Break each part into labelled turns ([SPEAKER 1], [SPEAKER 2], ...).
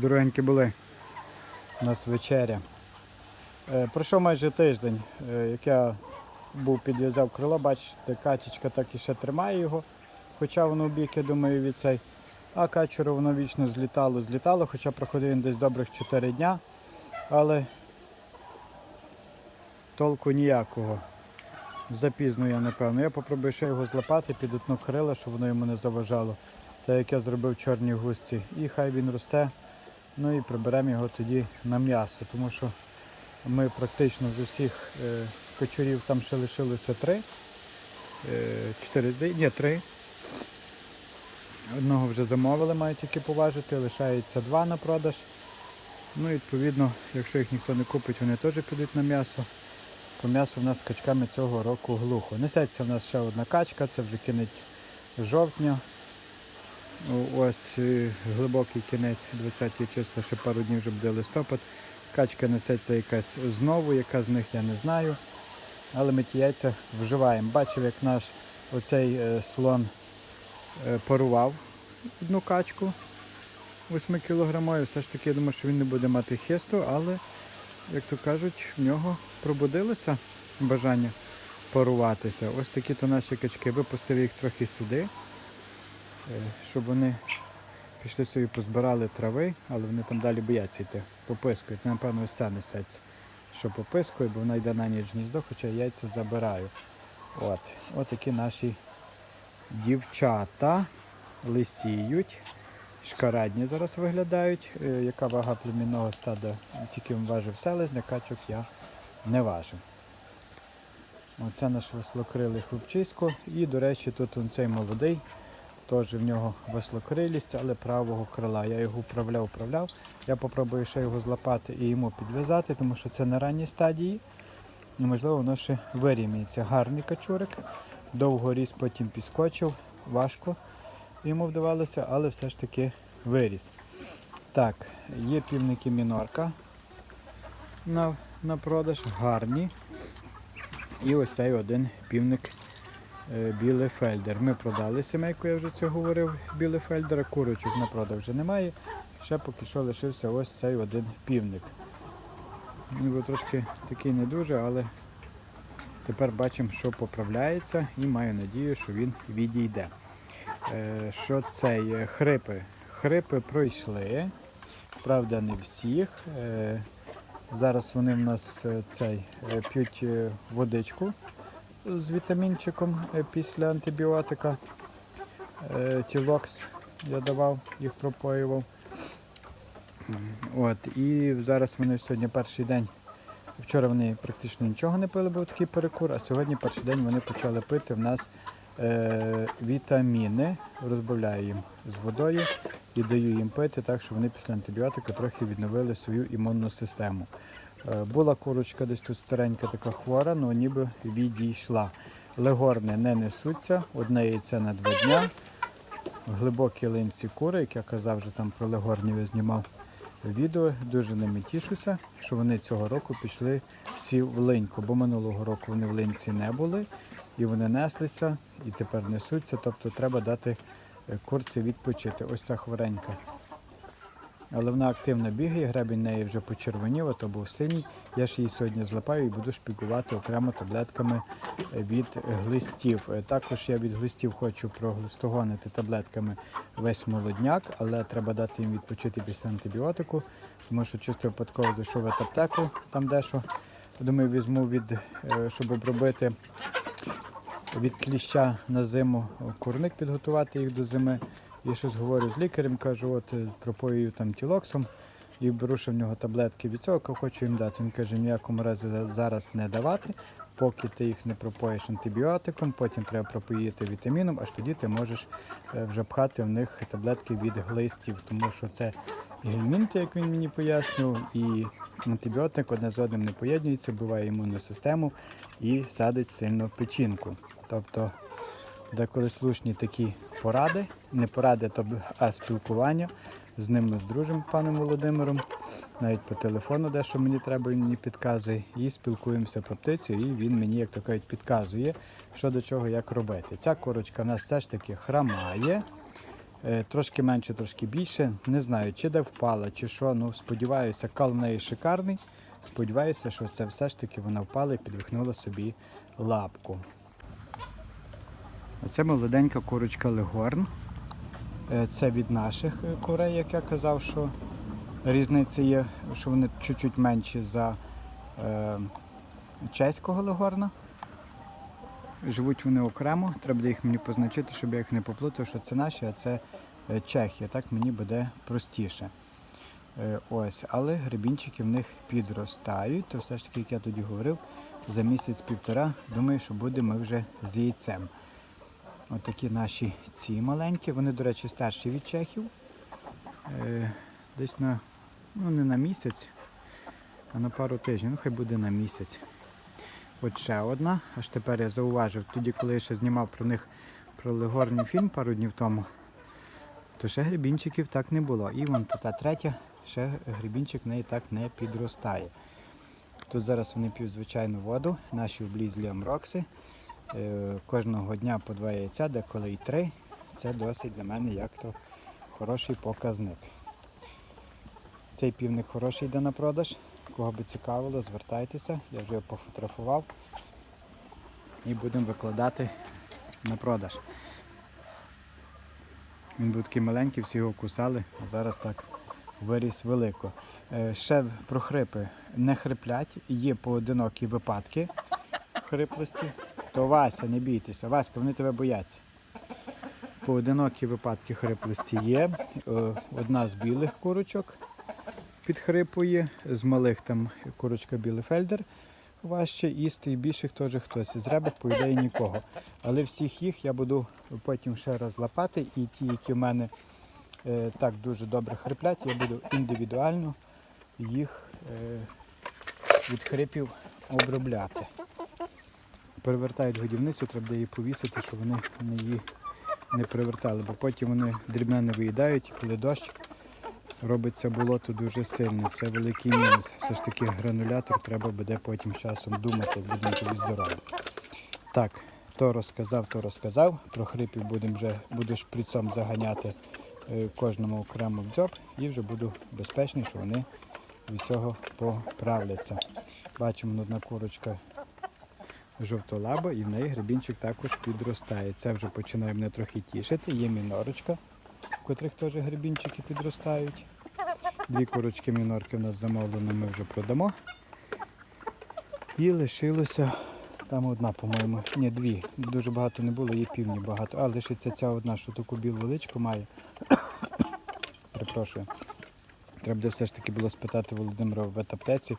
[SPEAKER 1] Дорогенькі були. У нас вечеря. Е, Пройшов майже тиждень, е, як я був підв'язав крило, бачите, качечка так і ще тримає його, хоча воно в бік, я думаю, від цей. А качуру воно вічно злітало, злітало, хоча проходив він десь добрих 4 дня, але толку ніякого. Запізно я, напевно. Я попробую ще його злапати під одно крило, щоб воно йому не заважало. Так як я зробив в чорній густі. І хай він росте. Ну і приберемо його тоді на м'ясо, тому що ми практично з усіх е, кочурів там ще лишилося три. Е, чотири, ні, три. Одного вже замовили, мають тільки поважити, лишається два на продаж. Ну і відповідно, якщо їх ніхто не купить, вони теж підуть на м'ясо. По м'ясу в нас з качками цього року глухо. Несеться в нас ще одна качка, це вже кінець жовтня. Ось е, глибокий кінець, 20 числа, ще пару днів вже буде листопад. Качка несеться якась знову, яка з них я не знаю. Але ми ті яйця вживаємо. Бачив, як наш оцей е, слон е, парував одну качку 8 кілограмовою. Все ж таки я думаю, що він не буде мати хисту, але, як то кажуть, в нього пробудилося бажання паруватися. Ось такі то наші качки. Випустив їх трохи сюди, щоб вони пішли собі позбирали трави, але вони там далі бояться йти. Попискують. Напевно, ось ця несеться, що попискує, бо вона йде на ніч гніздо, хоча яйця забираю. От. От такі наші дівчата лисіють. Шкарадні зараз виглядають. Е, Яка вага племінного стада, тільки важив селезня, качок я не важив. Оце наш веслокрилий хлопчисько. І, до речі, тут он цей молодий, теж в нього веслокрилість, але правого крила. Я його вправляв, вправляв. Я попробую ще його злапати і йому підв'язати, тому що це на ранній стадії. І можливо воно ще вирівняється. Гарний качурик. Довго ріс, потім підскочив, важко йому вдавалося, але все ж таки виріс. Так, є півники мінорка на, на продаж, гарні. І ось цей один півник е, Білефельдер. Ми продали сімейку, я вже це говорив, Білефельдера. Курочок на продаж вже немає. Ще поки що лишився ось цей один півник. Ніби трошки такий не дуже, але тепер бачимо, що поправляється і маю надію, що він відійде. Е, Що цей е, хрипи? Хрипи пройшли. Правда, не всіх. Зараз вони в нас цей п'ють водичку з вітамінчиком е, після антибіотика. Е, Тілокс я давав, їх пропоював. От, і зараз вони сьогодні перший день. Вчора вони практично нічого не пили, був такий перекур, а сьогодні перший день вони почали пити в нас е, вітаміни. Розбавляю їм з водою і даю їм пити, так що вони після антибіотика трохи відновили свою імунну систему. Е, була курочка десь тут старенька така хвора, але ніби відійшла. Легорни не несуться, одне яйце на два дня. Глибокі линці кури, як я казав, вже там про легорнів я знімав відео. Дуже ними тішуся, що вони цього року пішли всі в линьку, бо минулого року вони в линці не були і вони неслися і тепер несуться. Тобто треба дати е, курці відпочити. Ось ця хворенька. Але вона активно бігає, гребінь неї вже почервонів, а то був синій. Я ж її сьогодні злапаю і буду шпікувати окремо таблетками е, від глистів. Е, Також я від глистів хочу проглистогонити таблетками весь молодняк, але треба дати їм відпочити після антибіотику, тому що чисто випадково зайшов в аптеку, там дещо. Думаю, візьму від, е, щоб обробити від кліща на зиму курник підготувати їх до зими. І щось говорю з лікарем, кажу, от е, пропоюю там тілоксом і беру ще в нього таблетки від цього, хочу їм дати. Він каже, ніякому разі зараз не давати, поки ти їх не пропоїш антибіотиком, потім треба пропоїти вітаміном, аж тоді ти можеш е, вже пхати в них таблетки від глистів, тому що це гельмінти, як він мені пояснював, і антибіотик одне з одним не поєднується, вбиває імунну систему і садить сильно печінку. Тобто деколи слушні такі поради, не поради, а спілкування. З ним ми з дружим паном Володимиром. Навіть по телефону дещо мені треба, він мені підказує. І спілкуємося про птицю, і він мені, як то кажуть, підказує, що до чого, як робити. Ця корочка в нас все ж таки храмає. Е, Трошки менше, трошки більше. Не знаю, чи де впала, чи що. Ну, сподіваюся, кал в неї шикарний. Сподіваюся, що це все ж таки вона впала і підвихнула собі лапку. Оце молоденька курочка Легорн. Е, Це від наших е, курей, як я казав, що різниця є, що вони чуть-чуть менші за е, чеського легорна. Живуть вони окремо, треба буде їх мені позначити, щоб я їх не поплутав, що це наші, а це е, чехи. Так мені буде простіше. Е, Ось, але гребінчики в них підростають, то все ж таки, як я тоді говорив, за місяць-півтора, думаю, що будемо ми вже з яйцем. Ось такі наші ці маленькі, вони, до речі, старші від чехів. Е, Десь на, ну не на місяць, а на пару тижнів, ну хай буде на місяць. От ще одна. Аж тепер я зауважив, тоді, коли я ще знімав про них про легорний фільм пару днів тому, то ще грибінчиків так не було. І вон та третя, ще грибінчик в неї так не підростає. Тут зараз вони п'ють звичайну воду, наші облізлі амрокси. Е, Кожного дня по два яйця, деколи і три. Це досить для мене як то хороший показник. Цей півник хороший йде на продаж. Кого би цікавило, звертайтеся, я вже його пофотографував і будемо викладати на продаж. Він був такий маленький, всі його кусали, а зараз так виріс велико. Е, Ще про хрипи не хриплять, є поодинокі випадки хриплості. То Вася, не бійтеся, Васька, вони тебе бояться. Поодинокі випадки хриплості є. Е, Одна з білих курочок підхрипує, з малих там курочка Білефельдер важче, і з тих більших теж хтось. З ребок, по ідеї, нікого. Але всіх їх я буду потім ще раз лапати, і ті, які в мене е, так дуже добре хриплять, я буду індивідуально їх е, від хрипів обробляти. Перевертають годівницю, треба її повісити, щоб вони не її не привертали, бо потім вони дрібне не виїдають, і коли дощ робиться болото дуже сильно. Це великий мінус. Все ж таки гранулятор треба буде потім часом думати, будемо тобі здорові. Так, то розказав, то розказав. Про хрипів будемо вже буду шприцом заганяти е, кожному окремо в дзьоб і вже буду безпечний, що вони від цього поправляться. Бачимо, одна курочка жовтолаба і в неї гребінчик також підростає. Це вже починає мене трохи тішити. Є мінорочка, в котрих теж гребінчики підростають. Дві курочки мінорки в нас замовлено, ми вже продамо. І лишилося там одна, по-моєму. Ні, дві. Дуже багато не було, є півні багато. А лишиться ця одна, що таку білу величку має. Перепрошую. Треба все ж таки було спитати Володимира в ветаптеці,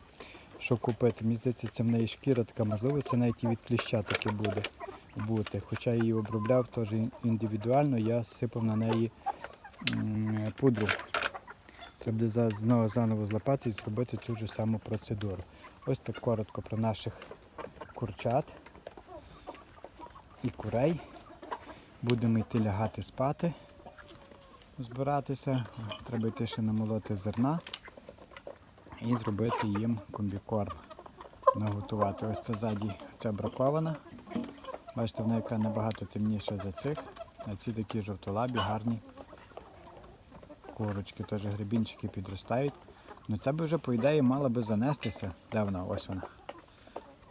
[SPEAKER 1] що купити. Мені здається, це в неї шкіра така, можливо, це навіть і від кліща таке буде бути. Хоча я її обробляв теж індивідуально, я сипав на неї пудру. Треба буде знову заново злапати і зробити цю ж саму процедуру. Ось так коротко про наших курчат і курей. Будемо йти лягати спати, збиратися. Треба йти ще намолоти зерна і зробити їм комбікорм. Наготувати. Ось це ззаді ця бракована. Бачите, вона яка набагато темніша за цих. А ці такі жовтолабі, гарні курочки, теж грибінчики підростають. Ну це би вже, по ідеї, мала би занестися. Де вона? Ось вона.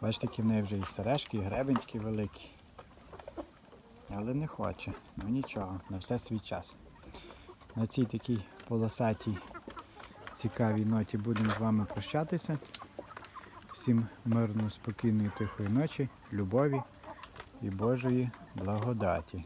[SPEAKER 1] Бачите, які в неї вже і сережки, і гребень такий великий. Але не хоче. Ну нічого, на все свій час. На цій такій полосатій цікавій ноті будемо з вами прощатися. Всім мирно, спокійної, тихої ночі, любові і Божої благодаті.